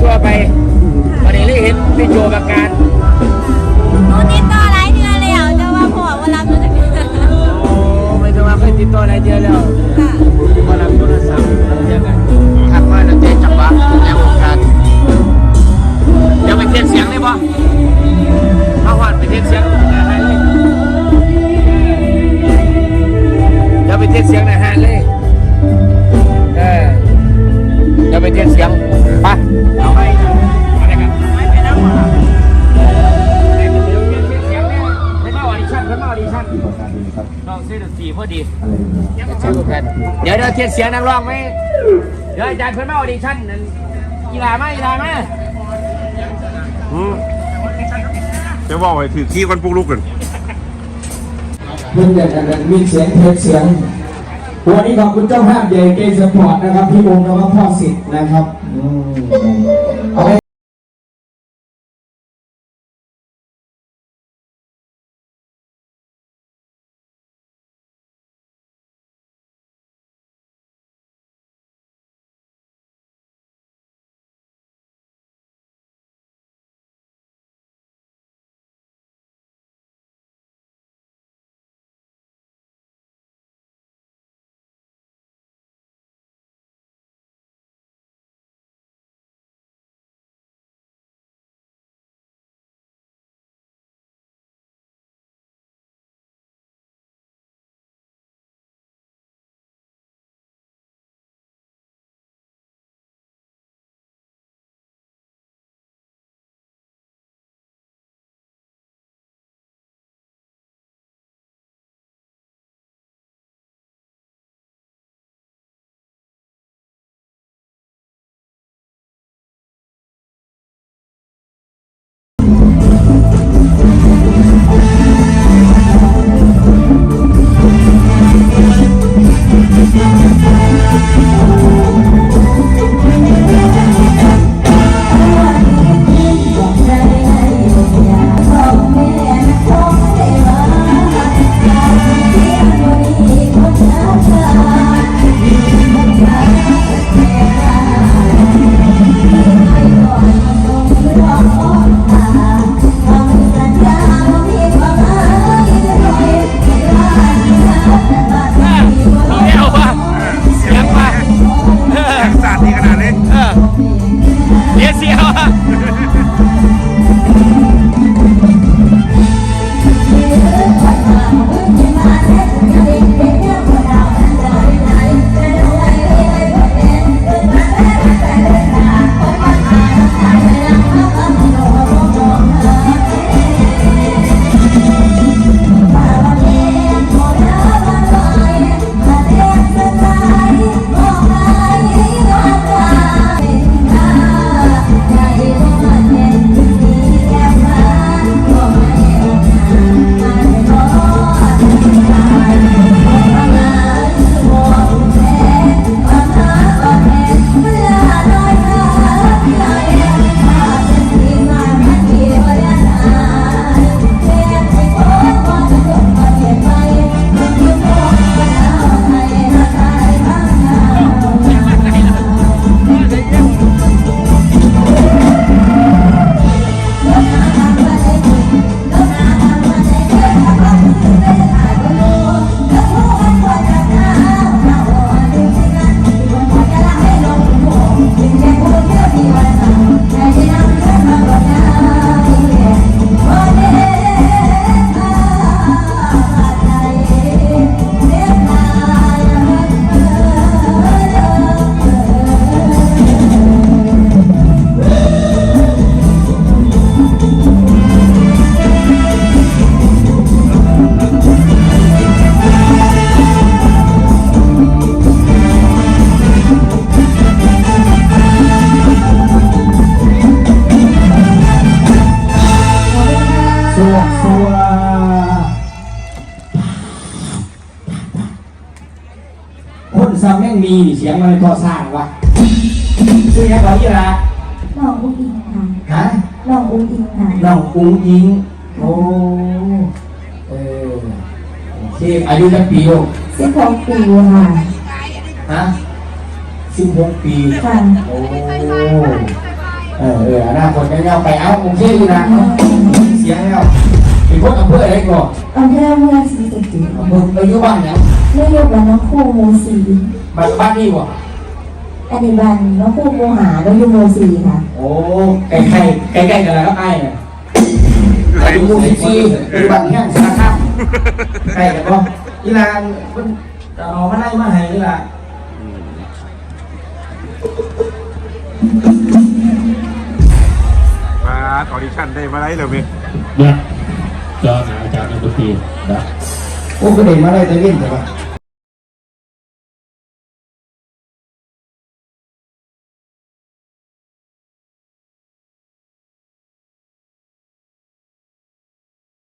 ทั่วไปวันนี้เลยเห็นพี่โจประกาศหนูติดต่อหลายเดือนแล้วแต่ว่าพ่อว่ารับหนูจากเดือนค่ะโอ้ไม่ต้องมาเคยติดต่ออะไรเดียวแล้วมารับโทรศัพท์เจอกันทักมาแล้วเจ๊จังหวะแล้วโอกาสเดี๋ยวไปเทียบเสียงได้ป่ะมาหวานไปเทียบเสียง ดนตรีพอดีเชื่อกันเดี๋ยวเดี๋ยวเทียนเสียงนักร้องไหมเดี๋ยวอาจารย์เพิ่นมาออดิชั่นนั่นอีหลามาอีหลามาอืมจะบอกไว้ถือขี้กันปลุกลุกกันเพื่อนอยากจะมีเสียงเทปเสียงวันนี้ขอบคุณเจ้าภาพใหญ่เกย์สปอร์ตนะครับพี่วงแล้วก็พ่อสิทธิ์นะครับอืมเอาไว้ เดี๋ย ซ้ำแม่งมีนี่เสียงมันก็สร้างวะชื่อยังไงยี่ละน้องอุ้งอิงค่ะฮะน้องอุ้งอิงค่ะน้องอุ้งยิงโอ้เออโอเคอายุจะปีลูกสิบหกปีค่ะฮะสิบหกปีค่ะโอ้เออเอออนาคตก็เงาไปเอาโอเคอยู่นะเอาเสียงแล้ว เป็นพวกอำเภออะไรก่อนอำเภอเมืองศรีสะเกษอำเภออายุบ้านเนี่ยนายกวันน้องคู่โมสีบ้านบ้านนี่บ่อันนี้บันน้องคู่โมหาแล้วอยู่โมสีค่ะ โอ้ใกล้ใกล้ใกล้ใกล้กันแล้วก็ใกล้เนี่ยอายุหมู่สิบสี่ปัจจุบันเนี่ยสารคามใกล้กันบ่อีหลานเพิ่นจะเอามาไล่มาให้อีหลานมาออดิชั่นได้มาได้เลยมั้ย จอหนาอาจารย์ดนตรีนะโอ้ก็เด็กมาได้แต่เล่นแต่ว่า